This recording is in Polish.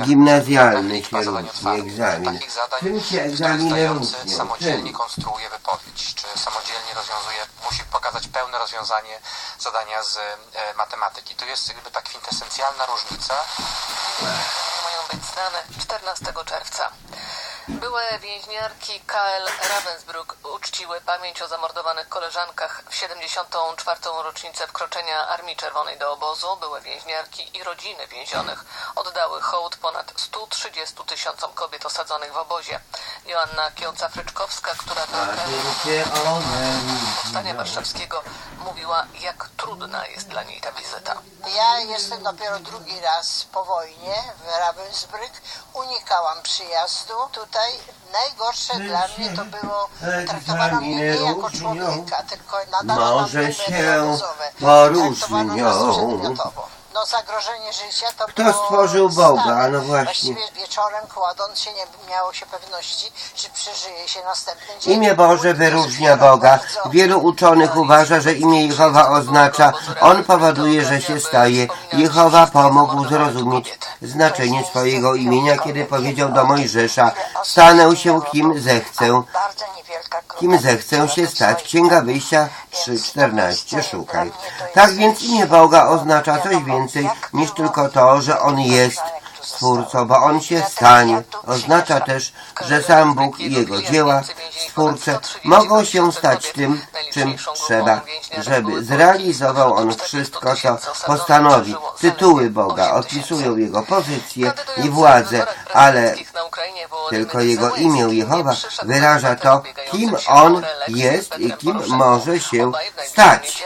egzamin gimnazjalny się różni, egzamin. Takich zadań, Czym się egzaminy różnią? samodzielnie Czym? konstruuje wypowiedź, czy samodzielnie rozwiązuje, musi pokazać pełne rozwiązanie zadania z e, matematyki. Tu jest jakby ta kwintesencjalna różnica. mają być znane 14 czerwca. Były więźniarki KL Ravensbrück uczciły pamięć o zamordowanych koleżankach w 74. rocznicę wkroczenia Armii Czerwonej do obozu. Były więźniarki i rodziny więzionych oddały hołd ponad 130 tysiącom kobiet osadzonych w obozie. Joanna Kiełca-Fryczkowska, która do Powstania Warszawskiego mówiła, jak trudna jest dla niej ta wizyta. Ja jestem dopiero drugi raz po wojnie w Ravensbrück. Unikałam przyjazdu. Tutaj najgorsze dla mnie to było traktowano mnie nie jako człowieka, tylko nadano nam Może się obozowe. poróżnią. Traktowano nas przedmiotowo. Zagrożenie życia to Kto było stworzył Boga? stałe. No właśnie. Właściwie wieczorem kładąc się nie miało się pewności, czy przeżyje się następny dzień. Imię Boże wyróżnia Boga. Wielu uczonych uważa, że imię Jehowa oznacza, On powoduje, że się staje. Jehowa pomógł zrozumieć znaczenie swojego imienia, kiedy powiedział do Mojżesza, stanę się kim zechcę. Kim zechcę się stać. Księga Wyjścia 3.14. Szukaj. Tak więc imię Boga oznacza coś więcej niż tylko to, że On jest Stwórcą, bo On się stanie. Oznacza też, że sam Bóg i Jego dzieła stwórcze mogą się stać tym, czym trzeba, żeby zrealizował On wszystko, co postanowi. Tytuły Boga opisują Jego pozycję i władzę, ale tylko Jego imię Jehowa wyraża to, kim On jest i kim może się stać.